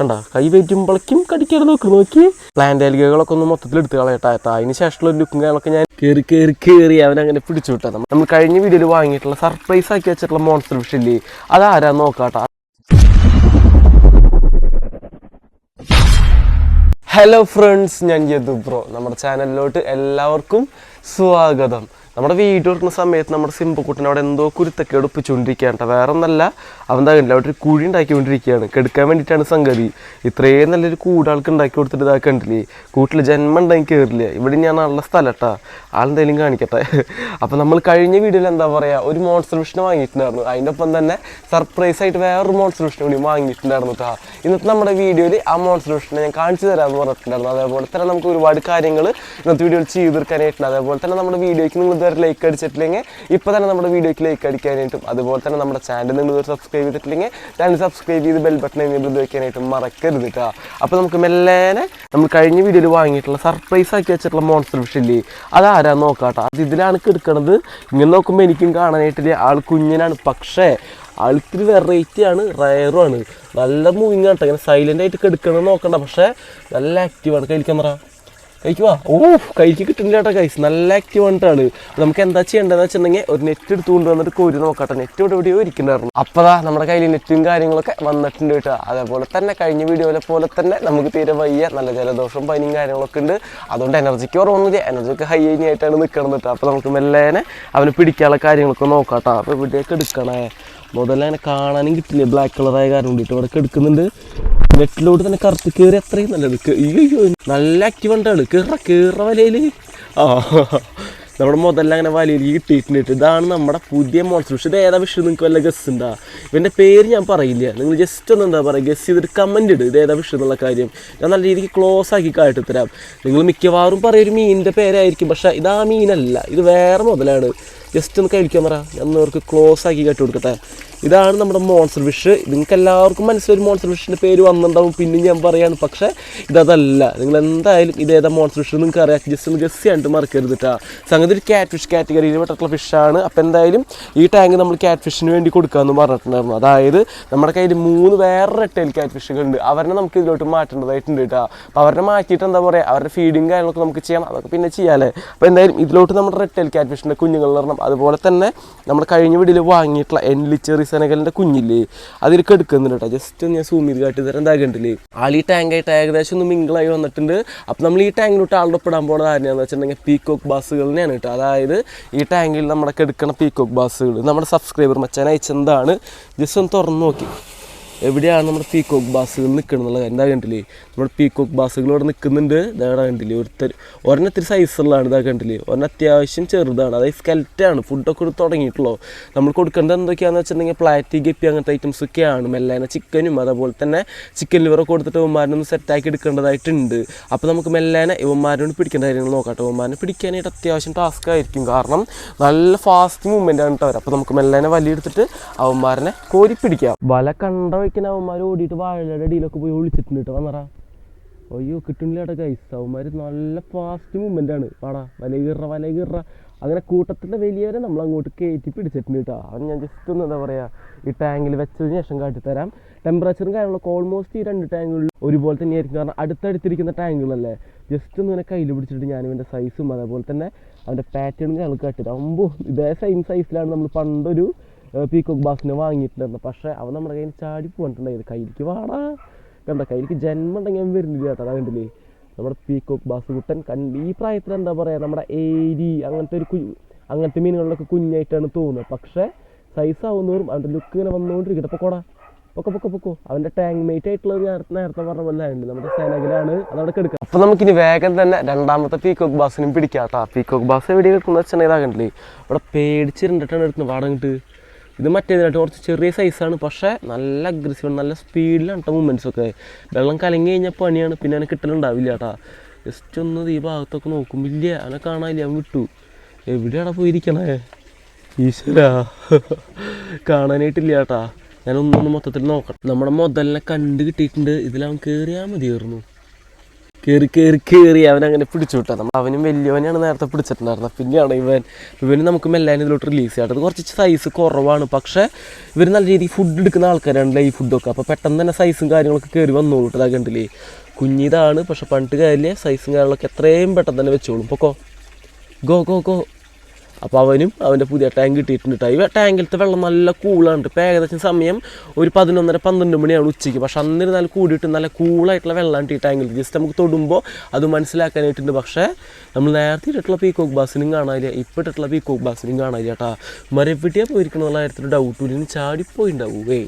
കണ്ട? കൈ വെറ്റുമ്പോഴേക്കും കടിക്കാൻ നോക്കി നോക്കി. പ്ലാന്റ് അലികകളൊക്കെ ഒന്ന് മൊത്തത്തിൽ എടുത്ത് കളയട്ടാ അതിന് ശേഷമുള്ള ലുക്കും കാര്യങ്ങളൊക്കെ ഞാൻ കയറി കയറി കയറി അവൻ അങ്ങനെ പിടിച്ചു വിട്ടാ നമ്മൾ കഴിഞ്ഞ വീഡിയോയിൽ വാങ്ങിയിട്ടുള്ള സർപ്രൈസ് ആക്കി വെച്ചിട്ടുള്ള മോൺസ്റ്റർ ഫിഷ് ഇല്ലേ? അതാരാ നോക്കാട്ടാ ഹലോ ഫ്രണ്ട്സ് ഞാൻ യദു ബ്രോ നമ്മുടെ ചാനലിലോട്ട് എല്ലാവർക്കും സ്വാഗതം. നമ്മുടെ വീഡിയോ എടുക്കുന്ന സമയത്ത് നമ്മുടെ സിമ്പക്കുട്ടൻ അവിടെ എന്തോ കുരുത്തൊക്കെ എടുപ്പിച്ചുകൊണ്ടിരിക്കുകയാണ് വേറെ ഒന്നല്ല അവൻ കണ്ടില്ല അവിടെ ഒരു കുഴി ഉണ്ടാക്കിക്കൊണ്ടിരിക്കുകയാണ്. കെടുക്കാൻ വേണ്ടിയിട്ടാണ് സംഗതി. ഇത്രയും നല്ലൊരു കൂടാൾക്ക് ഉണ്ടാക്കി കൊടുത്തിട്ട് ഇതാ കണ്ടില്ലേ കൂട്ടിൽ ജന്മം ഉണ്ടെങ്കിൽ കയറില്ല ഇവിടെ ഞാൻ നല്ല സ്ഥലട്ടാ. ആളെന്തെങ്കിലും കാണിക്കട്ടെ. അപ്പോൾ നമ്മൾ കഴിഞ്ഞ വീഡിയോയിൽ എന്താ പറയുക ഒരു മോൺസ്റ്റർ ഫിഷിനെ വാങ്ങിയിട്ടുണ്ടായിരുന്നു. അതിന്റെ ഒപ്പം തന്നെ സർപ്രൈസ് ആയിട്ട് വേറൊരു മോൺസ്റ്റർ ഫിഷിനെ കൂടി വാങ്ങിയിട്ടുണ്ടായിരുന്നു കേട്ടോ ഇന്നത്തെ നമ്മുടെ വീഡിയോയിൽ ആ മോൺസ്റ്റർ ഫിഷിനെ ഞാൻ കാണിച്ചു തരാമെന്ന് പറഞ്ഞിട്ടുണ്ടായിരുന്നു. അതേപോലെ തന്നെ നമുക്ക് ഒരുപാട് കാര്യങ്ങൾ ഇന്നത്തെ വീഡിയോയിൽ ചെയ്തു തീർക്കാനായിട്ടുണ്ട്. അതേപോലെ തന്നെ നമ്മുടെ വീഡിയോയ്ക്ക് നിങ്ങൾ ഇതുവരെ ലൈക്ക് അടിച്ചിട്ടില്ലെങ്കിൽ ഇപ്പോൾ തന്നെ നമ്മുടെ വീഡിയോയ്ക്ക് ലൈക്ക് അടിക്കാനായിട്ടും അതുപോലെ തന്നെ നമ്മുടെ ചാനൽ നിങ്ങൾ സബ്സ്ക്രൈബ് ചെയ്തിട്ടില്ലെങ്കിൽ ചാനൽ സബ്സ്ക്രൈബ് ചെയ്ത് ബെൽ ബട്ടൺ എനേബിൾ ഉപയോഗിക്കാനായിട്ട് മറക്കരുത് കേട്ടോ അപ്പോൾ നമുക്ക് മെല്ലേനെ നമ്മൾ കഴിഞ്ഞ വീഡിയോയിൽ വാങ്ങിയിട്ടുള്ള സർപ്രൈസ് ആക്കി വെച്ചിട്ടുള്ള മോൺസ്റ്റർ ഫിഷ് ഇല്ലേ? അതാരാ നോക്കാട്ടോ അത് ഇതിലാണ് കിടക്കുന്നത് ഇങ്ങനെ നോക്കുമ്പോൾ എനിക്കും കാണാനായിട്ടില്ല ആൾ കുഞ്ഞിനാണ്. പക്ഷേ ആൾക്കൊരു വെറൈറ്റി ആണ്. റയറും ആണ്. നല്ല മൂവിങ് കേട്ടോ ഇങ്ങനെ സൈലന്റ് ആയിട്ട് കെടുക്കണം നോക്കണ്ട. പക്ഷേ നല്ല ആക്റ്റീവാണ് കഴിക്കാൻ പറ കഴിക്കുവാ? ഓ കൈക്ക് കിട്ടുന്നില്ല കേട്ടോ കൈസ് നല്ല ആക്റ്റീവ് ആയിട്ടാണ് നമുക്ക് എന്താ ചെയ്യേണ്ടതെന്ന് വെച്ചിട്ടുണ്ടെങ്കിൽ ഒരു നെറ്റ് എടുത്ത് കൊണ്ടുവന്നിട്ട് കോരി നോക്കട്ടെ. നെറ്റ് ഇവിടെ എവിടെയോ ഇരിക്കുന്നുണ്ടായിരുന്നു. അപ്പതാ നമ്മുടെ കയ്യിൽ നെറ്റും കാര്യങ്ങളൊക്കെ വന്നിട്ടുണ്ട് കേട്ടോ. അതേപോലെ തന്നെ കഴിഞ്ഞ വീഡിയോയിലെ പോലെ തന്നെ നമുക്ക് തീരെ വയ്യ. നല്ല ജലദോഷവും പനിയും കാര്യങ്ങളൊക്കെ ഉണ്ട്. അതുകൊണ്ട് എനർജിക്ക് കുറവൊന്നുമില്ല എനർജിക്ക് ഹൈ ആയിട്ടാണ് നിൽക്കണം കേട്ടോ. അപ്പോൾ നമുക്ക് മെല്ലേനെ അവന് പിടിക്കാനുള്ള കാര്യങ്ങളൊക്കെ നോക്കാം അപ്പോൾ ഇവിടെയൊക്കെ എടുക്കണേ. മുതലേ അങ്ങനെ കാണാനും കിട്ടില്ല? ബ്ലാക്ക് കളറായ കാരണം കൊണ്ടിട്ട് ഇവിടെ എടുക്കുന്നുണ്ട്. നെറ്റിലോട്ട് തന്നെ കറുത്ത് കയറി അത്രയും നല്ലത്. അയ്യോ നല്ല ആക്റ്റീവ് ഉണ്ടാണ് കയറ കയറ വലയിൽ. ആ നമ്മുടെ മുതലെല്ലാം അങ്ങനെ വലയിൽ കിട്ടിയിട്ടുണ്ട്. ഇതാണ് നമ്മുടെ പുതിയ മോൺസ്റ്റർ ഫിഷ് ഇത് ഏതാ വിഷയം? നിങ്ങൾക്ക് വല്ല ഗസ് ഉണ്ടാ? ഇവന്റെ പേര് ഞാൻ പറയില്ല. നിങ്ങൾ ജസ്റ്റ് ഒന്ന് എന്താ പറയുക ഗസ് ചെയ്തിട്ട് കമന്റ് ഇട്. ഇത് ഏതാ വിഷയം എന്നുള്ള കാര്യം. ഞാൻ നല്ല രീതിക്ക് ക്ലോസ് ആക്കി കാട്ടി തരാം. നിങ്ങൾ മിക്കവാറും പറയൊരു മീനിന്റെ പേരായിരിക്കും. പക്ഷേ ഇത് മീനല്ല. ഇത് വേറെ മുതലാണ്. ജസ്റ്റ് ഒന്ന് കഴിക്കാൻ പറ ഞാൻ അവർക്ക് ക്ലോസ് ആക്കി കേട്ട് കൊടുക്കട്ടെ. ഇതാണ് നമ്മുടെ മോൺസ്റ്റർ ഫിഷ് നിങ്ങൾക്ക് എല്ലാവർക്കും മനസ്സിലൊരു മോൺസ്റ്റർ ഫിഷിന്റെ പേര് വന്നിട്ടുണ്ടാവും. പിന്നെ ഞാൻ പറയാണ്. പക്ഷേ ഇതല്ല നിങ്ങൾ എന്തായാലും ഇതേതാ മോൺസ്റ്റർ ഫിഷ് നിങ്ങൾക്ക് അറിയാം. ജസ്റ്റ് ഒന്ന് ഗസ് ചെയ്യാണ്ട് മറക്കരുത് കേട്ടോ സംഗതി ഒരു ക്യാറ്റ് ഫിഷ് കാറ്റഗറിയിൽ പെട്ടിട്ടുള്ള ഫിഷാണ് അപ്പോൾ എന്തായാലും ഈ ടാങ്ക് നമ്മൾ ക്യാറ്റ് ഫിഷിന് വേണ്ടി കൊടുക്കാമെന്ന് പറഞ്ഞിട്ടുണ്ടായിരുന്നു. അതായത് നമ്മുടെ കയ്യിൽ മൂന്ന് വേറെ ടൈൽ ക്യാറ്റ് ഫിഷുകളുണ്ട് അവരെ നമുക്ക് ഇതിലോട്ട് മാറ്റേണ്ടതായിട്ടുണ്ട് കേട്ടോ അപ്പോൾ അവരെ മാറ്റിയിട്ട് എന്താ പറയുക അവരുടെ ഫീഡിങ് കാര്യങ്ങളൊക്കെ നമുക്ക് ചെയ്യാം. അതൊക്കെ പിന്നെ ചെയ്യാമല്ലേ അപ്പോൾ എന്തായാലും ഇതിലോട്ട് നമ്മുടെ റെഡ് ടൈൽ ക്യാറ്റ് ഫിഷിന്റെ കുഞ്ഞുങ്ങൾ അതുപോലെ തന്നെ നമ്മൾ കഴിഞ്ഞ വീടിൽ വാങ്ങിയിട്ടുള്ള എൻലിച്ചെറി സെനകലിന്റെ കുഞ്ഞില്ലേ അതിലേക്ക് എടുക്കുന്നുണ്ട് കേട്ടോ. ജസ്റ്റ് ഞാൻ സൂം ചെയ്ത് കാട്ടി തരാൻ എന്താകണ്ടില്ലേ ആൾ ഈ ടാങ്കായിട്ട് ഏകദേശം ഒന്ന് മിങ്കിളായി വന്നിട്ടുണ്ട്. അപ്പോൾ നമ്മൾ ഈ ടാങ്കിലോട്ട് ആളുടെ പെടാൻ പോകുന്നത് ആരെയാണെന്ന് വെച്ചിട്ടുണ്ടെങ്കിൽ പീക്കോക്ക് ബാസുകളിനെയാണ് കേട്ടോ. അതായത് ഈ ടാങ്കിൽ നമ്മുടെ എടുക്കണ പീക്കോക്ക് ബാസുകൾ നമ്മുടെ സബ്സ്ക്രൈബർ മച്ചാൻ അയച്ചെന്താണ് ജസ്റ്റ് ഒന്ന് തുറന്ന് നോക്കി. എവിടെയാണ് നമ്മുടെ പീക്കോക്ക് ബാസുകൾ നിൽക്കണം എന്നുള്ള എന്താ കണ്ടില്ലേ? നമ്മുടെ പീക്കോക്ക് ബാസുകൾ ഇവിടെ നിൽക്കുന്നുണ്ട് ഇതാണ് കണ്ടില്ലേ ഒരുത്തർ ഒരെണ്ണത്തിരി സൈസുള്ളതാണ് ഇതാ കണ്ടില്ലേ. ഒരെണ്ണം അത്യാവശ്യം ചെറുതാണ്. അതായത് സ്കെൽറ്റാണ് ഫുഡൊക്കെ കൊടുത്ത് തുടങ്ങിയിട്ടുള്ളൂ. നമ്മൾ കൊടുക്കേണ്ടത് എന്തൊക്കെയാണെന്ന് വെച്ചിട്ടുണ്ടെങ്കിൽ പ്ലാറ്റി ഗപ്പി അങ്ങനത്തെ ഐറ്റംസ് ഒക്കെയാണ്. മെല്ലേന ചിക്കനും അതുപോലെ തന്നെ ചിക്കൻ ലിവറൊക്കെ കൊടുത്തിട്ട് ഇവന്മാരൊന്ന് സെറ്റാക്കി എടുക്കേണ്ടതായിട്ടുണ്ട്. അപ്പോൾ നമുക്ക് മെല്ലേനെ ഇവന്മാരോട് പിടിക്കേണ്ട കാര്യങ്ങൾ നോക്കട്ടെ ഇവന്മാരെ പിടിക്കാനായിട്ട് അത്യാവശ്യം ടാസ്ക് ആയിരിക്കും. കാരണം നല്ല ഫാസ്റ്റ് മൂവ്മെന്റ് ആണ് കേട്ടോ അപ്പോൾ നമുക്ക് മെല്ലേനെ വലിയെടുത്തിട്ട് അവന്മാരനെ കോരി പിടിക്കാം. വല കണ്ട വയ്ക്കുന്ന അവന്മാർ ഓടിയിട്ട് വാഴയുടെ അടിയിലൊക്കെ പോയി ഒളിച്ചിട്ടുണ്ട് കേട്ടോ. വന്നറാ അയ്യോ കിട്ടുന്നില്ല കേട്ടോ ഗൈസ് അവന്മാർ നല്ല ഫാസ്റ്റ് മൂവ്മെന്റ് ആണ്. പാടാ വല കീറ അങ്ങനെ കൂട്ടത്തിന്റെ വലിയവരെ നമ്മൾ അങ്ങോട്ട് കയറ്റി പിടിച്ചിട്ടുണ്ട് കേട്ടോ. അവൻ ഞാൻ ജസ്റ്റ് ഒന്ന് എന്താ പറയുക ഈ ടാങ്കിൽ വെച്ചതിന് ശേഷം കാട്ടിത്തരാം. ടെമ്പറേച്ചറും കാര്യങ്ങളൊക്കെ ഓൾമോസ്റ്റ് ഈ രണ്ട് ടാങ്കുകളിൽ ഒരുപോലെ തന്നെയായിരിക്കും. കാരണം അടുത്തടുത്തിരിക്കുന്ന ടാങ്കുകളല്ലേ ജസ്റ്റ് ഒന്ന് ഇങ്ങനെ കയ്യിൽ പിടിച്ചിട്ട് ഞാൻ ഇവന്റെ സൈസും അതേപോലെ തന്നെ അവന്റെ പാറ്റേണും കാര്യങ്ങൾ കാട്ടിത്തരാം. അമ്പോ ഇതേ സെയിം സൈസിലാണ് നമ്മൾ പണ്ടൊരു പീക്കോക്ക് ബാസിനെ വാങ്ങിയിട്ടുണ്ടായിരുന്നത്. പക്ഷേ അവൻ നമ്മുടെ കയ്യിൽ ചാടി പോയിട്ടുണ്ടായത് കയ്യിലേക്ക് വാടാ. കണ്ട? കയ്യിലേക്ക് ജന്മം ഉണ്ടെങ്കിൽ ഞാൻ വരുന്നില്ല കേട്ടോ അതാ കണ്ടില്ലേ? നമ്മുടെ പീക്കോക്ക് ബാസ് കുട്ടൻ കണ്ട് ഈ പ്രായത്തിൽ എന്താ പറയുക നമ്മുടെ ഏരി അങ്ങനത്തെ ഒരു അങ്ങനത്തെ മീനുകളിലൊക്കെ കുഞ്ഞായിട്ടാണ് തോന്നുന്നത്. പക്ഷേ സൈസ് ആവുന്നവരും അവന്റെ ലുക്ക് ഇങ്ങനെ വന്നുകൊണ്ടിരിക്കട്ടെ കൂടാ പൊക്കെ പൊക്കെ പൊക്കോ. അവന്റെ ടാങ്ക് മേറ്റ് ആയിട്ടുള്ള നേരത്തെ പറഞ്ഞ പോലെ ഉണ്ട് നമ്മുടെ സേനകലാണ് അതവിടെ കിടക്കുക അപ്പോൾ നമുക്കിനി വേഗം തന്നെ രണ്ടാമത്തെ പീക്കോക്ക് ബാസിനും പിടിക്കാം കേട്ടോ പീക്കോക്ക് ബാസ് എവിടെ കിടക്കുന്ന വെച്ചിട്ടുണ്ടെങ്കിൽ ഇതാകണ്ടില്ലേ അവിടെ പേടിച്ചിരുന്നിട്ടാണ് എടുക്കുന്നത്. വാടങ്ങിട്ട് ഇത് മറ്റേതിനായിട്ട് കുറച്ച് ചെറിയ സൈസാണ് പക്ഷേ നല്ല അഗ്രസീവ് നല്ല സ്പീഡിലാണ് കേട്ടോ മൂവ്മെന്റ്സ് ഒക്കെ. വെള്ളം കലങ്ങി കഴിഞ്ഞാൽ പണിയാണ്. പിന്നെ അവനെ കിട്ടലുണ്ടാവില്ല കേട്ടാ ജസ്റ്റ് ഒന്ന് ഈ ഭാഗത്തൊക്കെ നോക്കും ഇല്ല. അവനെ കാണാനില്ല. അവൻ വിട്ടു. എവിടെയാണ് പോയിരിക്കണേ? ഈശ്വരാ. കാണാനായിട്ടില്ല കേട്ടാ ഞാനൊന്നൊന്ന് മൊത്തത്തിൽ നോക്കണം. നമ്മുടെ മുതലിനെ കണ്ട് കിട്ടിയിട്ടുണ്ട്. ഇതിലവൻ കയറിയാൽ മതിയായിരുന്നു. കയറി കയറി കയറി അവൻ അങ്ങനെ പിടിച്ചു വിട്ടാ. നമ്മൾ അവനും വലിയവനാണ് നേരത്തെ പിടിച്ചിട്ടുണ്ടായിരുന്നത്. പിന്നെയാണ് ഇവൻ. ഇവന് നമുക്ക് മെല്ലാനും ഇതിലോട്ട് റിലീസ് ചെയ്യാം. അത് കുറച്ച് സൈസ് കുറവാണ്. പക്ഷേ ഇവർ നല്ല രീതിയിൽ ഫുഡ് എടുക്കുന്ന ആൾക്കാരാണല്ലോ ഈ ഫുഡൊക്കെ അപ്പോൾ പെട്ടെന്ന് തന്നെ സൈസും കാര്യങ്ങളൊക്കെ കയറി വന്നോളൂ ഇതാ കണ്ടില്ലേ? കുഞ്ഞിതാണ് പക്ഷെ പണ്ട് കാര്യമില്ല സൈസും കാര്യങ്ങളൊക്കെ എത്രയും പെട്ടെന്ന് തന്നെ വെച്ചോളും. പൊക്കോ. Go go go. അപ്പോൾ അവനും അവന്റെ പുതിയ ടാങ്ക് കിട്ടിയിട്ടുണ്ട് കേട്ടോ ഈ ടാങ്കിലത്തെ വെള്ളം നല്ല കൂളാണ് ഇപ്പോൾ ഏകദേശം സമയം ഒരു പതിനൊന്നര പന്ത്രണ്ട് മണിയാണ് ഉച്ചയ്ക്ക്. പക്ഷെ അന്നിരുന്നാൽ കൂടിയിട്ട് നല്ല കൂളായിട്ടുള്ള വെള്ളമാണ് ഈ ടാങ്കിൽ ജസ്റ്റ് നമുക്ക് തൊടുമ്പോൾ അത് മനസ്സിലാക്കാനായിട്ടുണ്ട്. പക്ഷേ നമ്മൾ നേരത്തെ ഇട്ടിട്ടുള്ള പീക്കോക്ക് ബാസിനും കാണാനില്ല. ഇപ്പോൾ ഇട്ടിട്ടുള്ള പീക്കോക്ക് ബാസിനും കാണാനില്ല കേട്ടോ മരപ്പെട്ടിയാണ് പോയിരിക്കണമെന്നുള്ള കാര്യത്തിൽ ഡൗട്ട് ഇനി ചാടിപ്പോയിണ്ടാവുകയെ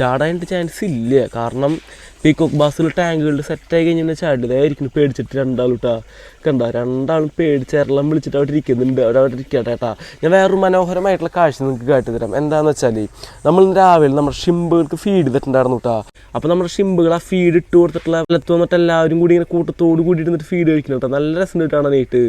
ചാടാനായിട്ട് ചാൻസ് ഇല്ല. കാരണം പീക്കോക്ക് ബാസിൽ ടാങ്കുകളിൽ സെറ്റായി കഴിഞ്ഞാൽ ചാടിയതായിരിക്കും പേടിച്ചിട്ട് രണ്ടാളും കണ്ടോ? രണ്ടാളും പേടിച്ച് എറളം വിളിച്ചിട്ട് അവിടെ ഇരിക്കുന്നുണ്ട്. അവിടെ അവിടെ ഇരിക്കട്ടെ കേട്ടാ ഞാൻ വേറൊരു മനോഹരമായിട്ടുള്ള കാഴ്ച നിങ്ങൾക്ക് കാട്ടിത്തരാം എന്താണെന്ന് വെച്ചാൽ നമ്മൾ രാവിലെ നമ്മുടെ ഷിമ്പുകൾക്ക് ഫീഡ് ചെയ്തിട്ടുണ്ടായിരുന്നു കേട്ടാ അപ്പോൾ നമ്മുടെ ഷിമ്പുകൾ ആ ഫീഡ് ഇട്ട് കൊടുത്തിട്ടുള്ള വലത്ത് വന്നിട്ട് എല്ലാവരും കൂടി ഇങ്ങനെ കൂട്ടത്തോട് കൂടി ഇരുന്നിട്ട് ഫീഡ് കഴിക്കുന്നു കേട്ടോ നല്ല രസം കിട്ടാണ് നീട്ട്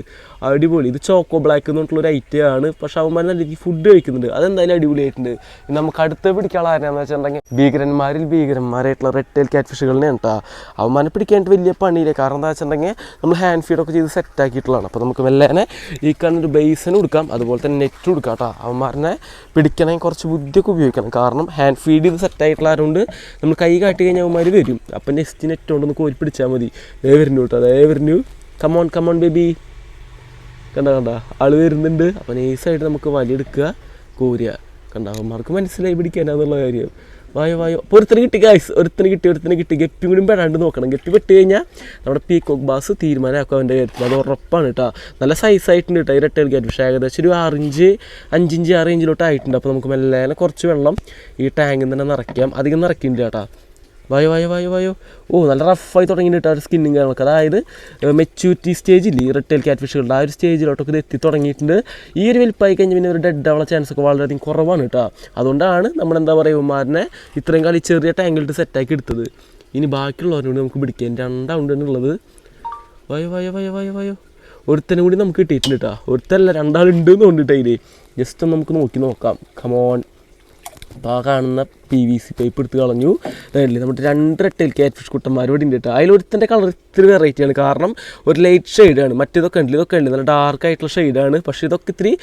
അടിപൊളി. ഇത് ചോക്കോ ബ്ലാക്ക് എന്ന് പറഞ്ഞിട്ടുള്ള ഒരു ആണ്. പക്ഷെ അവന്മാർ നല്ല രീതിക്ക് ഫുഡ് കഴിക്കുന്നുണ്ട്. അതെന്തായാലും അടിപൊളിയായിട്ടുണ്ട്. നമുക്ക് അടുത്ത് പിടിക്കാനുള്ള ആരാന്ന് വെച്ചിട്ടുണ്ടെങ്കിൽ ഭീകരന്മാരിൽ ഭീകരന്മാരായിട്ടുള്ള റെഡ് ടെയിൽ ക്യാറ്റ് ഫിഷുകളിനെ കേട്ടോ അവന്മാരെ പിടിക്കാനായിട്ട് വലിയ പണിയില്ല? കാരണം എന്താ വെച്ചിട്ടുണ്ടെങ്കിൽ നമ്മൾ ഹാൻഡ് ഫീഡൊക്കെ ചെയ്ത് സെറ്റ് ആക്കിയിട്ടുള്ളതാണ്. അപ്പോൾ നമുക്ക് മെല്ലേനെ ഈ കാണുന്നൊരു ബേസിന് കൊടുക്കാം അതുപോലെ തന്നെ നെറ്റ് കൊടുക്കാം കേട്ടോ അവന്മാരനെ പിടിക്കണമെങ്കിൽ കുറച്ച് ബുദ്ധിയൊക്കെ ഉപയോഗിക്കണം. കാരണം ഹാൻഡ് ഫീഡ് ചെയ്ത് സെറ്റ് ആയിട്ടുള്ള ആയതുകൊണ്ട് നമ്മൾ കൈ കാട്ടി കഴിഞ്ഞാൽ അവന്മാർ വരും. അപ്പം നെക്സ്റ്റ് നെറ്റ് കൊണ്ടൊന്ന് കോരി പിടിച്ചാൽ മതി. ദേ കേട്ടോ അതേ വരുന്നു. കമോൺ കമോൺ ബേബി കണ്ട കണ്ട. ആൾ വരുന്നുണ്ട്. അപ്പം നൈസായിട്ട് നമുക്ക് വലിയെടുക്കുക കോരുക. കണ്ട അവന്മാർക്ക് മനസ്സിലായി പിടിക്കാനാന്നുള്ള കാര്യം. വായോ വായോ. അപ്പോൾ ഒരുത്തിന് കിട്ടി ഗൈസ് ഒരുത്തിന് കിട്ടി ഒരുത്തിന് കിട്ടി. ഗപ്പി കൂടി പെടാണ്ട് നോക്കണം. ഗപ്പി പെട്ട് കഴിഞ്ഞാൽ നമ്മുടെ പീക്കോക്ക് ബാസ് തീരുമാനമാക്കും അവന്റെ കാര്യത്തിൽ അത് ഉറപ്പാണ് കേട്ടോ നല്ല സൈസായിട്ടുണ്ട് കേട്ടോ ഇരട്ട ക്യാറ്റ് പക്ഷേ ഏകദേശം ഒരു ആറിഞ്ച് അഞ്ചിഞ്ച് ആറ് ഇഞ്ചിലോട്ട് ആയിട്ടുണ്ട് അപ്പോൾ നമുക്ക് മെല്ലെ കുറച്ച് വെള്ളം ഈ ടാങ്കിൽ നിന്ന് തന്നെ നിറയ്ക്കാം. അധികം നിറയ്ക്കുന്നുണ്ട് കേട്ടോ വായോ വായോ വായോ വായോ. ഓ നല്ല റഫായി തുടങ്ങിയിട്ട് ആ ഒരു സ്കിന്നും അതായത് മെച്യൂരിറ്റി സ്റ്റേജിൽ ഈ റിട്ടേൽ ക്യാറ്റ് ഫിഷുകളുടെ ആ ഒരു സ്റ്റേജിലോട്ടൊക്കെ ഇത് എത്തി തുടങ്ങിയിട്ടുണ്ട്. ഈ ഒരു വലിപ്പമായി കഴിഞ്ഞ് പിന്നെ ഒരു ഡെഡ് ആവുള്ള ചാൻസ് ഒക്കെ വളരെയധികം കുറവാണ് കേട്ടോ അതുകൊണ്ടാണ് നമ്മളെന്താ പറയുക ഉമ്മാരനെ ഇത്രയും കളി ചെറിയ ടാങ്കിലിട്ട് സെറ്റാക്കി എടുത്തത്. ഇനി ബാക്കിയുള്ളവരോട് നമുക്ക് പിടിക്കാൻ രണ്ടാവുണ്ടെന്നുള്ളത് വായോ വായോ വായോ വായോ വായോ. ഒരുത്തനും കൂടി നമുക്ക് കിട്ടിയിട്ടുണ്ട് കേട്ടോ ഒരുത്തല്ല രണ്ടാളുണ്ട് എന്ന് കൊണ്ടിട്ടേ ജസ്റ്റ് നമുക്ക് നോക്കി നോക്കാം. കമോൺ ആ കാണുന്ന പി വി സി പൈപ്പ് എടുത്ത് കളഞ്ഞു. അതായത് നമ്മുടെ രണ്ട് റെട്ടയിൽ ക്യാറ്റ് ഫിഷ് കുട്ടന്മാർ ഇവിടെ ഉണ്ട് കേട്ടോ. അതിലൊരുത്തന്റെ കളർ ഇത്തിരി വെറൈറ്റിയാണ് കാരണം ഒരു ലൈറ്റ് ഷെയ്ഡാണ് മറ്റേതൊക്കെ ഉണ്ട് ഇതൊക്കെ ഉണ്ട്. നല്ല ഡാർക്ക് ആയിട്ടുള്ള ഷെയ്ഡാണ് പക്ഷേ ഇതൊക്കെ ഇത്തിരി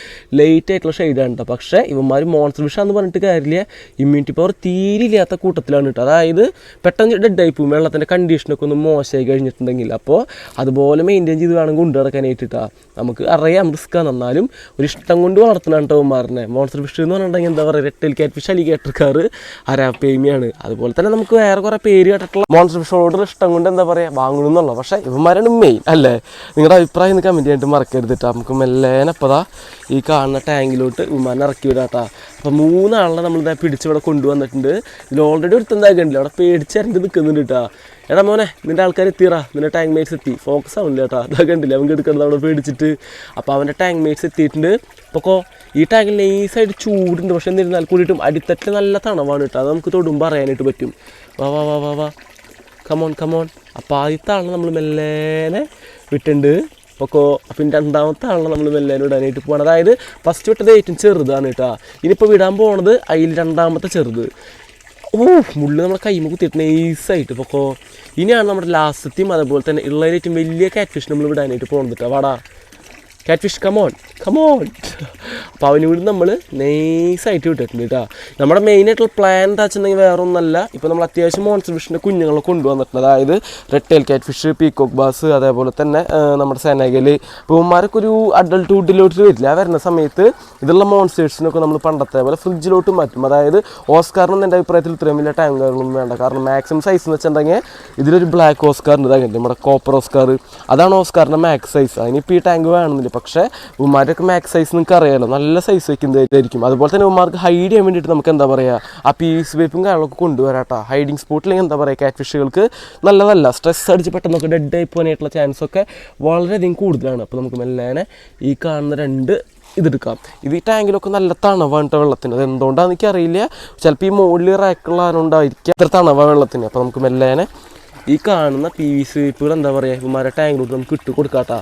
ലൈറ്റ് ആയിട്ടുള്ള ഷെയ്ഡാണ് കേട്ടോ. പക്ഷേ ഇവന്മാർ മോൺസ്റ്റർ ഫിഷ് എന്ന് പറഞ്ഞിട്ട് കാര്യമില്ല. ഇമ്മ്യൂണിറ്റി പവർ തീരെ ഇല്ലാത്ത കൂട്ടത്തിലാണ് കേട്ടോ. അതായത് പെട്ടെന്ന് ഡെഡ് ആയി പോകും വെള്ളത്തിന്റെ കണ്ടീഷനൊക്കെ ഒന്ന് മോശമായി കഴിഞ്ഞിട്ടുണ്ടെങ്കിൽ. അപ്പോൾ അതുപോലെ മെയിന്റെയിൻ ചെയ്ത് വേണം കൊണ്ട് നടക്കാനായിട്ട് കേട്ടോ. നമുക്ക് അറിയാം റിസ്ക്കാണ് എന്നാലും ഒരു ഇഷ്ടം കൊണ്ട് വളർത്തുന്നതാണ് കേട്ടോ മാറിനെ മോൺസ്റ്റർ ഫിഷ് എന്ന് പറഞ്ഞിട്ടുണ്ടെങ്കിൽ എന്താ പറയുക? റെട്ടൽ ക്യാറ്റ് ഫിഷ് അലിഗേറ്റർക്കാർ അരാപ്പേമിയാണ് അതുപോലെ തന്നെ നമുക്ക് വേറെ കുറേ പേര് കേട്ടിട്ടുള്ള മോൺസ്റ്റർ ഫിഷോട് ഇഷ്ടം കൊണ്ട് എന്താ പറയുക വാങ്ങണം എന്നുള്ളത്. പക്ഷേ ഇവന്മാരാണ് മെയിൻ അല്ലേ? നിങ്ങളുടെ അഭിപ്രായം കമന്റ് ചെയ്തിട്ട് മറക്കരുതിട്ടാ നമുക്ക് മെല്ലേനപ്പതാ ഈ കാണുന്ന ടാങ്കിലോട്ട് ഇവന്മാരെ ഇറക്കി വിടാട്ടാ. അപ്പം മൂന്നാളെ നമ്മൾ പിടിച്ച് ഇവിടെ കൊണ്ടുവന്നിട്ടുണ്ട്. ഇതിൽ ഓൾറെഡി ഒരു കണ്ടില്ല? അവിടെ പേടിച്ചറിഞ്ഞ് നിൽക്കുന്നുണ്ട് കേട്ടോ. എടാ മോനെ നിന്റെ ആൾക്കാർ എത്തിയറാ നിന്റെ ടാങ്ക് മേറ്റ്സ് എത്തി. ഫോക്കസ് ആവുന്നില്ല കേട്ടോ. അതാ കണ്ടില്ല? അവൻ എടുക്കുന്നത് അവിടെ പേടിച്ചിട്ട്. അപ്പോൾ അവന്റെ ടാങ്ക് മേറ്റ്സ് എത്തിയിട്ടുണ്ട്. അപ്പോൾ ഈ ടാങ്കിൽ നൈസായിട്ട് ചൂടുണ്ട്. പക്ഷെ എന്നിരുന്നാൽ കൂടിയിട്ടും അടിത്തട്ടിൽ നല്ല തണവാണ് കേട്ടോ. അത് നമുക്ക് തൊടുമ്പോൾ അറിയാനായിട്ട് പറ്റും. വാ വാ വാ വാ വാ. കമോൺ കമോൺ അപ്പോൾ ആദ്യത്തെ നമ്മൾ മെല്ലേനെ വിട്ടുണ്ട് അപ്പോൾ പിന്നെ രണ്ടാമത്തെ ആളെ നമ്മൾ മെല്ലേനെ ഇടാനായിട്ട് പോകണം അതായത് ഫസ്റ്റ് വിട്ടത് ഏറ്റവും ചെറുതാണ് കേട്ടോ. ഇനിയിപ്പോൾ വിടാൻ പോണത് അതിൽ രണ്ടാമത്തെ ചെറുത്. ഓ മുള്ള് നമ്മുടെ കൈമ കുത്തിയിട്ട് നൈസായിട്ട് ഇപ്പോൾ ഇനിയാണ് നമ്മുടെ ലാസ്റ്റത്തെയും അതുപോലെ തന്നെ ഉള്ളതിൽ ഏറ്റവും വലിയ കാറ്റ് ഫിഷ് നമ്മൾ വിടാനായിട്ട് പോകുന്നത് കേട്ടോ. വാടാ. കാറ്റ് ഫിഷ് കമോൺ കമോൺ അപ്പോൾ അവന് കൂടി നമ്മൾ നൈസായിട്ട് വിട്ടിട്ടുണ്ട് കേട്ടോ നമ്മുടെ മെയിനായിട്ടുള്ള പ്ലാൻ എന്താ വെച്ചിട്ടുണ്ടെങ്കിൽ വേറെ ഒന്നല്ല ഇപ്പോൾ നമ്മൾ അത്യാവശ്യം മോൺസ്റ്റർ ഫിഷിന്റെ കുഞ്ഞുങ്ങളെ കൊണ്ടുവന്നിട്ടുണ്ട്. അതായത് red tail catfish peacock bass അതേപോലെ തന്നെ നമ്മുടെ സെനഗൽ പൂമാരൊക്കെ ഒരു അഡൾട്ട് വുഡിലോട്ട് വരില്ല. വരുന്ന സമയത്ത് ഇതുള്ള മോൺസ്റ്റേഴ്സിനൊക്കെ നമ്മൾ പണ്ടത്തെ പോലെ ഫ്രിഡ്ജിലോട്ട് മാറ്റും. അതായത് ഓസ്കാറിനൊന്നും എന്റെ അഭിപ്രായത്തിൽ ഇത്രയും വലിയ ടാങ്കുകളൊന്നും വേണ്ട. കാരണം മാക്സിമം സൈസ് എന്ന് വെച്ചിട്ടുണ്ടെങ്കിൽ ഇതിലൊരു ബ്ലാക്ക് ഉണ്ട്. ഇതാകട്ടെ നമ്മുടെ കോപ്പർ ഓസ്കാർ. അതാണ് ഓസ്കാറിന്റെ മാക്സ് സൈസ് അതിനിപ്പോൾ ഈ ടാങ്ക് വേണമെന്നില്ല. പക്ഷേ ഉമ്മാരൊക്കെ മാക്സ് സൈസ് നിങ്ങൾക്ക് അറിയാമല്ലോ നല്ല സൈസ് വെക്കുന്നതായിരിക്കും അതുപോലെ തന്നെ ഉമ്മാർക്ക് ഹൈഡ് ചെയ്യാൻ വേണ്ടിയിട്ട് നമുക്ക് എന്താ പറയുക ആ പീസ് വേപ്പും കാര്യങ്ങളൊക്കെ കൊണ്ടുവരാട്ടോ. ഹൈഡിങ് സ്പോട്ടിലെങ്കിൽ എന്താ പറയുക കാറ്റ് ഫിഷുകൾക്ക് നല്ലതല്ല. സ്ട്രെസ് അടിച്ച് പെട്ടെന്നൊക്കെ ഡെഡ് ആയി പോകാനായിട്ടുള്ള ചാൻസ് ഒക്കെ വളരെയധികം കൂടുതലാണ്. അപ്പോൾ നമുക്ക് മെല്ലേനെ ഈ കാണുന്ന രണ്ട് ഇതെടുക്കാം. ഇത് ഈ ടാങ്കിലൊക്കെ നല്ല തണവാണ് കേട്ടോ വെള്ളത്തിന്. അത് എന്തുകൊണ്ടാണെന്ന് എനിക്കറിയില്ല. ചിലപ്പോൾ ഈ മുകളിൽ റാക്കുള്ളതുകൊണ്ടായിരിക്കാം അത്ര തണവ വെള്ളത്തിന്. അപ്പോൾ നമുക്ക് മെല്ലേനെ ഈ കാണുന്ന പി വി സി പൈപ്പുകൾ എന്താ പറയുക ഇവന്മാരെ ടാങ്കിലോട്ട് നമുക്ക് ഇട്ട് കൊടുക്കാട്ടാ.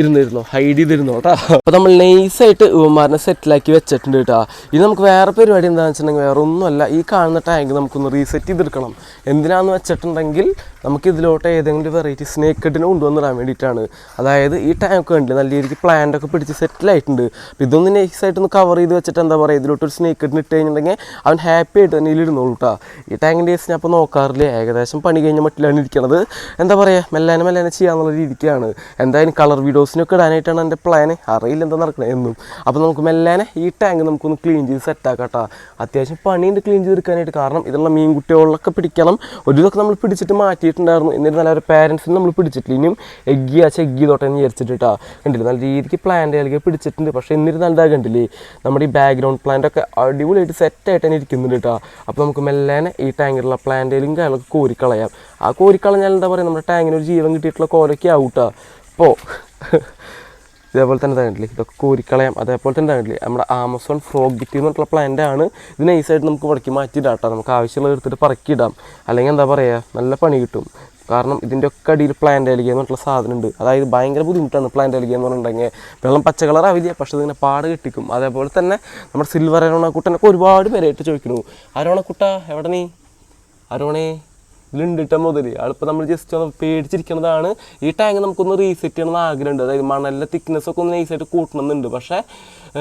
ഇരുന്നിരുന്നോ? ഹൈഡ് ചെയ്തിരുന്നോ കേട്ടോ അപ്പോൾ നമ്മൾ നൈസായിട്ട് ഉമാറിനെ സെറ്റിലാക്കി വെച്ചിട്ടുണ്ട് കേട്ടോ ഇനി നമുക്ക് വേറെ പരിപാടി എന്താണെന്ന് വെച്ചിട്ടുണ്ടെങ്കിൽ വേറെ ഒന്നുമല്ല ഈ കാണുന്ന ടാങ്ക് നമുക്കൊന്ന് റീസെറ്റ് ചെയ്തെടുക്കണം. എന്തിനാന്ന് വെച്ചിട്ടുണ്ടെങ്കിൽ നമുക്ക് ഇതിലോട്ട് ഏതെങ്കിലും വെറൈറ്റി സ്നേക്ക് കെട്ടിനെ കൊണ്ടുവന്നിടാൻ വേണ്ടിയിട്ടാണ്. അതായത് ഈ ടാങ്ക് കണ്ടില്ല? നല്ല രീതിക്ക് പ്ലാന്റ് ഒക്കെ പിടിച്ച് സെറ്റിലായിട്ടുണ്ട് അപ്പോൾ ഇതൊന്ന് നൈസായിട്ട് ഒന്ന് കവർ ചെയ്ത് വെച്ചിട്ട് എന്താ പറയുക ഇതിലോട്ട് ഒരു സ്നേക്ക് ഇട്ട് കഴിഞ്ഞിട്ടുണ്ടെങ്കിൽ അവൻ ഹാപ്പി ആയിട്ട് തന്നെ ഇരുന്നോളൂ കേട്ടോ ഈ ടാങ്കിന്റെ കേസ് ഞാൻ അപ്പോൾ നോക്കാറില്ല? ഏകദേശം പണി കഴിഞ്ഞ മട്ടിലാണ് ഇരിക്കുന്നത് എന്താ പറയുക മെല്ലാനെ മെല്ലാനെ ചെയ്യാന്നുള്ള രീതിക്കാണ്. എന്തായാലും കളർ വീഡിയോസിനൊക്കെ ഇടാനായിട്ടാണ് എന്റെ പ്ലാൻ അറിയില്ല എന്താ നടക്കണേ എന്നും. അപ്പോൾ നമുക്ക് മെല്ലാനെ ഈ ടാങ്ക് നമുക്കൊന്ന് ക്ലീൻ ചെയ്ത് സെറ്റാക്കാം കേട്ടോ അത്യാവശ്യം പണിയുണ്ട് ക്ലീൻ ചെയ്ത് ചെയ്തെടുക്കാനായിട്ട്. കാരണം ഇതിലുള്ള മീൻ കുട്ടികളിലൊക്കെ പിടിക്കണം. ഒരു ഇതൊക്കെ നമ്മൾ പിടിച്ചിട്ട് മാറ്റിയിട്ടുണ്ടായിരുന്നു. എന്നിരുന്നാലും അവരുടെ പാരൻസിന് നമ്മൾ പിടിച്ചിട്ടില്ല. ഇനിയും എഗ്ഗി ആ ചെഗ്ഗി തൊട്ടേ എന്ന് വിചാരിച്ചിട്ട് കണ്ടില്ലേ? നല്ല രീതിക്ക് പ്ലാന്റ് അല്ലെങ്കിൽ പിടിച്ചിട്ടുണ്ട്. പക്ഷേ എന്നിരുന്നാലും ഇതാ കണ്ടില്ലേ? നമ്മുടെ ഈ ബാക്ക്ഗ്രൗണ്ട് പ്ലാന്റൊക്കെ അടിപൊളിയായിട്ട് സെറ്റായിട്ട് തന്നെ ഇരിക്കുന്നുണ്ട് കേട്ടോ അപ്പോൾ നമുക്ക് മെല്ലാനെ ഈ ടാങ്കിലുള്ള പ്ലാന്റേലും കാര്യങ്ങളൊക്കെ കോരിക്കളയാം. ആ കോരിക്കളഞ്ഞാൽ എന്താ പറയുക നമ്മുടെ ടാങ്കിന് ഒരു ജീവൻ കിട്ടിയിട്ടുള്ള കോരൊക്കെ ആവും കേട്ടോ അപ്പോൾ ഇതേപോലെ തന്നെ തന്നിട്ടില്ലേ ഇതൊക്കെ കോരിക്കളയാം. അതേപോലെ തന്നെ തന്നിട്ടില്ലേ നമ്മുടെ ആമസോൺ ഫ്രോഗ് ബിറ്റ് എന്ന് പറഞ്ഞിട്ടുള്ള പ്ലാന്റ് ആണ്. ഇത് നൈസായിട്ട് നമുക്ക് പടക്കി മാറ്റിയിടാം കേട്ടോ. നമുക്ക് ആവശ്യമുള്ളത് എടുത്തിട്ട് പറക്കിയിടാം. അല്ലെങ്കിൽ എന്താ പറയുക നല്ല പണി കിട്ടും. കാരണം ഇതിന്റെ ഒക്കെ അടിയിൽ പ്ലാന്റ് അലിക്കുക എന്ന് സാധനമുണ്ട്. അതായത് ഭയങ്കര ബുദ്ധിമുട്ടാണ് പ്ലാന്റ് അലിക്കുക എന്ന് പറഞ്ഞിട്ടുണ്ടെങ്കിൽ. വെള്ളം പച്ച കളർ ആവില്ല പക്ഷേ ഇതിങ്ങനെ പാട് കിട്ടിക്കും. അതേപോലെ തന്നെ നമ്മുടെ സിൽവർ അരോണക്കുട്ടനൊക്കെ ഒരുപാട് പേരായിട്ട് ചോദിക്കുന്നു. അരോണക്കുട്ട എവിടെ നീ? അരോണേ ഇതിലുണ്ടിട്ട മുതൽ ആളിപ്പോൾ നമ്മൾ ജസ്റ്റ് ഒന്ന് പേടിച്ചിരിക്കുന്നതാണ് ഈ ടാങ്ക് നമുക്കൊന്ന് റീസെറ്റ് ചെയ്യണമെന്ന് ആഗ്രഹമുണ്ട് അതായത് മണലിലെ തിക്നെസ് ഒക്കെ ഒന്ന് നൈസായിട്ട് കൂട്ടണമെന്നുണ്ട് പക്ഷേ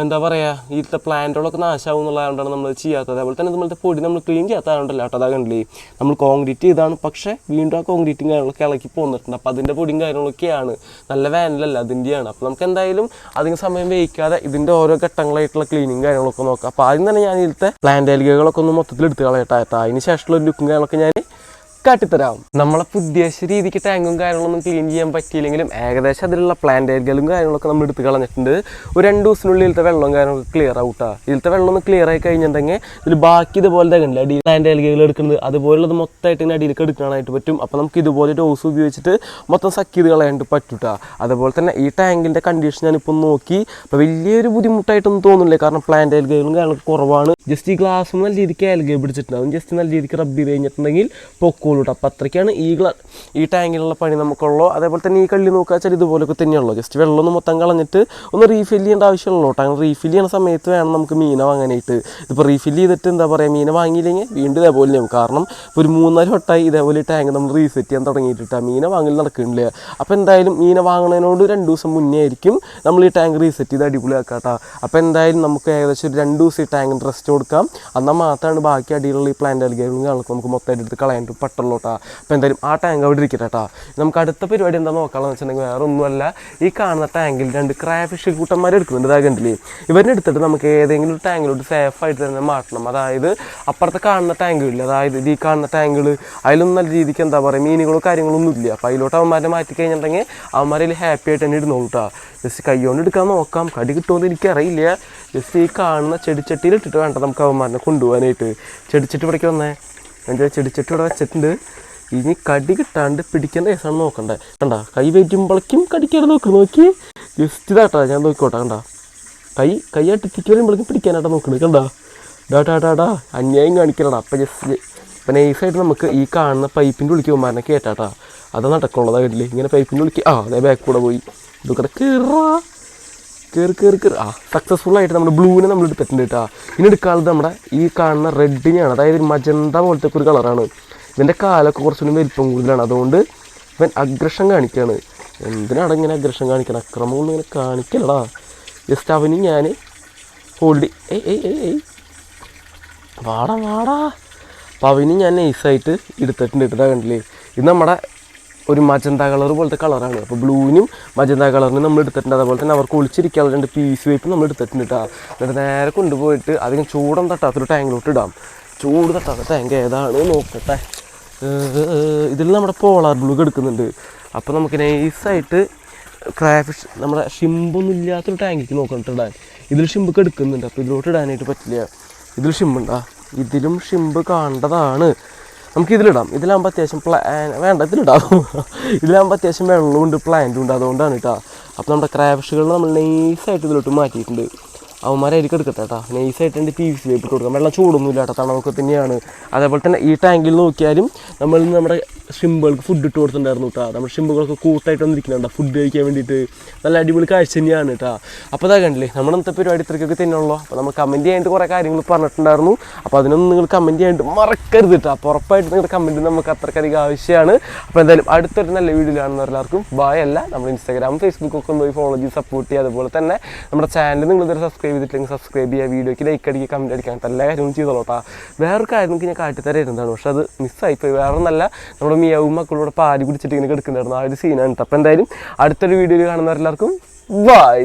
എന്താ പറയുക ഇതിലത്തെ പ്ലാന്റുകളൊക്കെ നാശമാവും എന്നുള്ളതുകൊണ്ടാണ് നമ്മൾ ചെയ്യാത്തത്. അതേപോലെ തന്നെ നമ്മളുടെ പൊടി നമ്മൾ ക്ലീൻ ചെയ്യാത്തതുകൊണ്ടല്ല കേട്ടോ അതാ കണ്ടില്ലേ? നമ്മൾ കോൺക്രീറ്റ് ചെയ്താണ് പക്ഷേ വീണ്ടും ആ കോൺക്രീറ്റും കാര്യങ്ങളൊക്കെ ഇളക്കി പോന്നിട്ടുണ്ട്. അപ്പോൾ അതിന്റെ പൊടിയും കാര്യങ്ങളൊക്കെയാണ്. നല്ല വേനലല്ല അതിന്റെയാണ് അപ്പോൾ നമുക്ക് എന്തായാലും അധികം സമയം വയ്ക്കാതെ ഇതിന്റെ ഓരോ ഘട്ടങ്ങളായിട്ടുള്ള ക്ലീനിങ് കാര്യങ്ങളൊക്കെ നോക്കാം. അപ്പോൾ ആദ്യം തന്നെ ഞാൻ ഇതിലത്തെ പ്ലാന്റ് അലികകളൊക്കെ ഒന്ന് മൊത്തത്തിൽ എടുത്ത് കളയട്ടെ അതിന് ശേഷമുള്ള ലുക്കും കാര്യങ്ങളൊക്കെ ഞാൻ കാട്ടിത്തരാം. നമ്മളെ ഉദ്ദേശിച്ച രീതിക്ക് ടാങ്കും കാര്യങ്ങളൊന്നും ക്ലീൻ ചെയ്യാൻ പറ്റിയില്ലെങ്കിലും ഏകദേശം അതിലുള്ള പ്ലാന്റ് ഏരിയകളും കാര്യങ്ങളൊക്കെ നമ്മൾ എടുത്ത് കളഞ്ഞിട്ടുണ്ട്. ഒരു രണ്ട് ദിവസത്തിനുള്ളിൽ ഇതിലത്തെ വെള്ളവും കാര്യങ്ങളൊക്കെ ക്ലിയർ ആവട്ടാ. ഇതിലത്തെ വെള്ളം ഒന്ന് ക്ലിയർ ആയി കഴിഞ്ഞിട്ടുണ്ടെങ്കിൽ ഇതിൽ ബാക്കി ഇതുപോലെ കണ്ടില്ല അടി പ്ലാന്റ് ഏരിയകൾ എടുക്കുന്നത് അതുപോലുള്ളത് മൊത്തമായിട്ട് ഇങ്ങനെ അടിയിലേക്ക് എടുക്കാനായിട്ട് പറ്റും. അപ്പോൾ നമുക്ക് ഇതുപോലെ ഡോസ് ഉപയോഗിച്ചിട്ട് മൊത്തം സക്ക് ചെയ്ത് കളയാണ്ട് പറ്റൂട്ടാ. അതുപോലെ തന്നെ ഈ ടാങ്കിന്റെ കണ്ടീഷൻ ഞാനിപ്പോൾ നോക്കി. അപ്പോൾ വലിയൊരു ബുദ്ധിമുട്ടായിട്ടൊന്നും തോന്നുന്നില്ല. കാരണം പ്ലാന്റ് ഏരിയകളും കാര്യങ്ങളൊക്കെ കുറവാണ്. ജസ്റ്റ് ഈ ഗ്ലാസ് നല്ല രീതിക്ക് ഏൽഗ പിടിച്ചിട്ടുണ്ടാവും ജസ്റ്റ് നല്ല രീതിക്ക് റബ്ബ് ചെയ്ത് കഴിഞ്ഞിട്ടുണ്ടെങ്കിൽ കേട്ടോ അപ്പോൾ അത്രയ്ക്കാണ് ഈ ഈ ടാങ്കിലുള്ള പണി നമുക്കുള്ളൂ. അതേപോലെ തന്നെ ഈ കള്ളി നോക്കുക വെച്ചാൽ ഇതുപോലൊക്കെ തന്നെയുള്ളൂ. ജസ്റ്റ് വെള്ളം ഒന്ന് മൊത്തം കളഞ്ഞിട്ട് ഒന്ന് റീഫിൽ ചെയ്യേണ്ട ആവശ്യമുള്ളൂ കേട്ടോ അങ്ങനെ റീഫിൽ ചെയ്യുന്ന സമയത്ത് വേണം നമുക്ക് മീനെ വാങ്ങാനായിട്ട്. ഇതിപ്പോൾ റീഫിൽ ചെയ്തിട്ട് എന്താ പറയുക മീനെ വാങ്ങിയില്ലെങ്കിൽ വീണ്ടും ഇതേപോലെ ആവും. കാരണം ഇപ്പോൾ ഒരു മൂന്നാൽ വട്ടമായി ഇതേപോലെ ടാങ്ക് നമ്മൾ റീസെറ്റ് ചെയ്യാൻ തുടങ്ങിയിട്ടാണ് മീനെ വാങ്ങൽ നടക്കുന്നില്ല. അപ്പോൾ എന്തായാലും മീനെ വാങ്ങുന്നതിനോട് രണ്ട് ദിവസം മുന്നേ ആയിരിക്കും നമ്മൾ ഈ ടാങ്ക് റീസെറ്റ് ചെയ്ത് അടിപൊളിയാക്കാം കേട്ടോ അപ്പോൾ എന്തായാലും നമുക്ക് ഏകദേശം ഒരു രണ്ട് ദിവസം ഈ ടാങ്കിന് റെസ്റ്റ് കൊടുക്കാം. എന്നാൽ മാത്രമാണ് ബാക്കി അടിയിലുള്ള ഈ പ്ലാന്റ് കാണുമ്പോൾ നമുക്ക് മൊത്തമായിട്ട് എടുത്ത് കളയാനായിട്ട് പറ്റുള്ളൂ. കേട്ടോ അപ്പോൾ എന്തായാലും ആ ടാങ്ക് അവിടെ ഇരിക്കട്ടെ കേട്ടോ നമുക്ക് അടുത്ത പരിപാടി എന്താ നോക്കാമെന്ന് വെച്ചിട്ടുണ്ടെങ്കിൽ വേറെ ഒന്നുമല്ല ഈ കാണുന്ന ടാങ്കിൽ രണ്ട് ക്രാഫിഷ് കൂട്ടന്മാർ എടുക്കുന്നുണ്ട് ഇതാ കണ്ടില്ലേ? ഇവരിനെ എടുത്തിട്ട് നമുക്ക് ഏതെങ്കിലും ഒരു ടാങ്കിലോട്ട് സേഫായിട്ട് തന്നെ മാറ്റണം. അതായത് അപ്പുറത്തെ കാണുന്ന ടാങ്കുകളില്ല അതായത് ഈ കാണുന്ന ടാങ്കുകൾ അതിലൊന്നും നല്ല രീതിക്ക് എന്താ പറയുക മീനുകളോ കാര്യങ്ങളൊന്നും ഇല്ല. അപ്പോൾ അതിലോട്ട് അവന്മാരെ മാറ്റി കഴിഞ്ഞിട്ടുണ്ടെങ്കിൽ അവന്മാരിൽ ഹാപ്പി ആയിട്ട് തന്നെ ഇരുന്നോളൂ കേട്ടോ ജസ്റ്റ് കൈകൊണ്ട് എടുക്കാൻ നോക്കാം. കടി കിട്ടുമെന്ന് എനിക്കറിയില്ല. ജസ്റ്റ് ഈ കാണുന്ന ചെടിച്ചട്ടിയിൽ ഇട്ടിട്ട് വേണ്ട നമുക്ക് അവന്മാരെ കൊണ്ടുപോകാനായിട്ട്. ചെടിച്ചട്ടി ഇവിടേക്ക് വന്നേ? എന്റെ ചെടിച്ചട്ടി ഇവിടെ വെച്ചിട്ടുണ്ട്. ഇനി കടി കിട്ടാണ്ട് പിടിക്കേണ്ട കേസാണ് നോക്കണ്ടേ. കണ്ട കൈ വയ്ക്കുമ്പോഴേക്കും കടിക്കാതെ നോക്ക് നോക്കി. ജസ്റ്റ് ഇതാട്ടാ ഞാൻ നോക്കിക്കോട്ടെ കണ്ട. കൈ കൈയായിട്ട് തിക്കി വരുമ്പോഴേക്കും പിടിക്കാനായിട്ടാ നോക്കണത് കണ്ട. ഡാ ഡാ ഡാ അന്യായം കാണിക്കലടാ അപ്പം ജസ്റ്റ് ഇപ്പം നൈസായിട്ട് നമുക്ക് ഈ കാണുന്ന പൈപ്പിന്റെ ഉള്ളിൽ പോകുമ്പോൾ കേട്ടാട്ടാ അത് നടക്കുള്ളതാ വീട്ടിൽ ഇങ്ങനെ പൈപ്പിന്റെ ഉള്ളിക്ക് ആ അതേ ബാക്ക് കൂടെ പോയി. ഇതൊക്കെ കയറാ. കയറി കയറി കയറി ആ സക്സസ്ഫുൾ ആയിട്ട് നമ്മുടെ ബ്ലൂവിനെ നമ്മൾ എടുത്തിട്ടുണ്ട് കേട്ടോ. ഇനി എടുക്കാനുള്ളത് നമ്മുടെ ഈ കാണുന്ന റെഡിനെയാണ് അതായത് മജന്ത പോലത്തെ ഒരു കളറാണ് ഇവന്റെ കാലൊക്കെ കുറച്ചുകൂടി വലിപ്പം കൂടുതലാണ്. അതുകൊണ്ട് ഇവൻ അഗ്രഷൻ കാണിക്കുകയാണ് എന്തിനാണ് ഇങ്ങനെ അഗ്രഷൻ കാണിക്കണം? അക്രമം കൊണ്ട് ഇങ്ങനെ കാണിക്കലടാ ജസ്റ്റ് അവന് ഞാൻ ഹോൾഡി ഏയ് ഏയ് ഏയ് ഏയ്. വാടാ വാടാ. അപ്പോൾ അവന് ഞാൻ നൈസായിട്ട് എടുത്തിട്ടുണ്ട് ഇട്ടതാ കണ്ടില്ലേ? ഇത് നമ്മുടെ ഒരു മജന്ത കളർ പോലത്തെ കളറാണ്. അപ്പോൾ ബ്ലൂവിനും മജന്ത കളറിനും നമ്മൾ എടുത്തിട്ടുണ്ട്. അതുപോലെ തന്നെ അവർക്ക് ഒളിച്ചിരിക്കാനുള്ള രണ്ട് പീസ് വൈപ്പ് നമ്മൾ എടുത്തിട്ടുണ്ട് കേട്ടോ എന്നിട്ട് നേരെ കൊണ്ടുപോയിട്ട് അധികം ചൂടം തട്ടാത്തൊരു ടാങ്കിലോട്ട് ഇടാം. ചൂട് തട്ടാത്ത ടാങ്ക് ഏതാണ് നോക്കട്ടെ. ഇതിൽ നമ്മുടെ പോളാർ ബ്ലൂ എടുക്കുന്നുണ്ട്. അപ്പോൾ നമുക്ക് നൈസായിട്ട് ക്രാഫിഷ് നമ്മുടെ ഷിമ്പൊന്നും ഇല്ലാത്തൊരു ടാങ്കിക്ക് നോക്കണിട്ട് ഇടാൻ. ഇതിൽ ഷിമ്പൊക്കെ എടുക്കുന്നുണ്ട്. അപ്പോൾ ഇതിലോട്ട് ഇടാനായിട്ട് പറ്റില്ല. ഇതിൽ ഷിമ്പുണ്ടാ ഇതിലും ഷിമ്പ് കാണേണ്ടതാണ് നമുക്ക് ഇതിലിടാം ഇതിലാകുമ്പോൾ അത്യാവശ്യം പ്ലാൻ വേണ്ട ഇതിലിടാം. ഇതിലാകുമ്പോൾ അത്യാവശ്യം വെള്ളമുണ്ട് പ്ലാന്റും ഉണ്ട് അതുകൊണ്ടാണ് കേട്ടോ അപ്പോൾ നമ്മുടെ ക്രാഫ്റ്റുകൾ നമ്മൾ നൈസായിട്ട് ഇതിലോട്ട് മാറ്റിയിട്ടുണ്ട്. അവന്മാരായിരിക്കും എടുക്കട്ടെ കേട്ടോ നൈസായിട്ട് എന്റെ പി വി സി പൈപ്പ് ഇട്ട് കൊടുക്കാം. വെള്ളം ചൂടൊന്നുമില്ല കേട്ടോ തണവൊക്കെ തന്നെയാണ്. അതേപോലെ തന്നെ ഈ ടാങ്കിൽ നോക്കിയാലും നമ്മൾ നമ്മുടെ ഷിമ്പുകൾക്ക് ഫുഡ് ഇട്ട് കൊടുത്തിട്ടുണ്ടായിരുന്നു കേട്ടോ നമ്മുടെ ഷിമ്പുകളൊക്കെ കൂട്ടായിട്ട് വന്നിരിക്കുന്നുണ്ട് ഫുഡ് കഴിക്കാൻ വേണ്ടിയിട്ട്. നല്ല അടിപൊളി കാഴ്ച തന്നെയാണ് കേട്ടോ അപ്പോൾ അതാ കണ്ടില്ലേ നമ്മുടെ ഇന്നത്തെ പരിപാടി ഇത്രയ്ക്കൊക്കെ തന്നെയുള്ളൂ അപ്പോൾ നമ്മൾ കമന്റ് ചെയ്യാനായിട്ട് കുറേ കാര്യങ്ങൾ പറഞ്ഞിട്ടുണ്ടായിരുന്നു. അപ്പോൾ അതിനൊന്നും നിങ്ങൾ കമന്റ് ചെയ്യാനായിട്ട് മറക്കരുത് കേട്ടോ അപ്പോൾ ഉറപ്പായിട്ട് നിങ്ങളുടെ കമന്റ് നമുക്ക് അത്രക്കധികം ആവശ്യമാണ്. അപ്പോൾ എന്തായാലും അടുത്തൊരു നല്ല വീഡിയോ കാണുന്ന എല്ലാവർക്കും അല്ല. നമ്മൾ ഇൻസ്റ്റാഗ്രാം ഫേസ്ബുക്കൊക്കെ ഒന്ന് പോയി ഫോളോ ചെയ്ത് സപ്പോർട്ട് ചെയ്യുക. അതുപോലെ തന്നെ നമ്മുടെ ചാനൽ നിങ്ങൾ ഇതുവരെ സബ്സ്ക്രൈബ് ചെയ്തിട്ടില്ലെങ്കിൽ സബ്സ്ക്രൈബ് ചെയ്യുക വീഡിയോയ്ക്ക് ലൈക്ക് അടിക്കുക കമന്റ് അങ്ങനത്തെ എല്ലാ കാര്യവും ചെയ്തോളൂ കേട്ടോ വേറൊരു കാര്യം നിങ്ങൾക്ക് ഞാൻ കാട്ടിത്തരായിരുന്നതാണ് പക്ഷെ അത് മിസ്സായിപ്പോയി വേറെ ഒന്നല്ല നമ്മുടെ മിയാവും മക്കളോട് പാൽ കുടിച്ചിട്ട് ഇങ്ങനെ കിടക്കുന്നുണ്ടായിരുന്നു. ആ ഒരു സീനാണ് അപ്പോൾ എന്തായാലും അടുത്തൊരു വീഡിയോയിൽ കാണുന്നവരെല്ലാവർക്കും ബൈ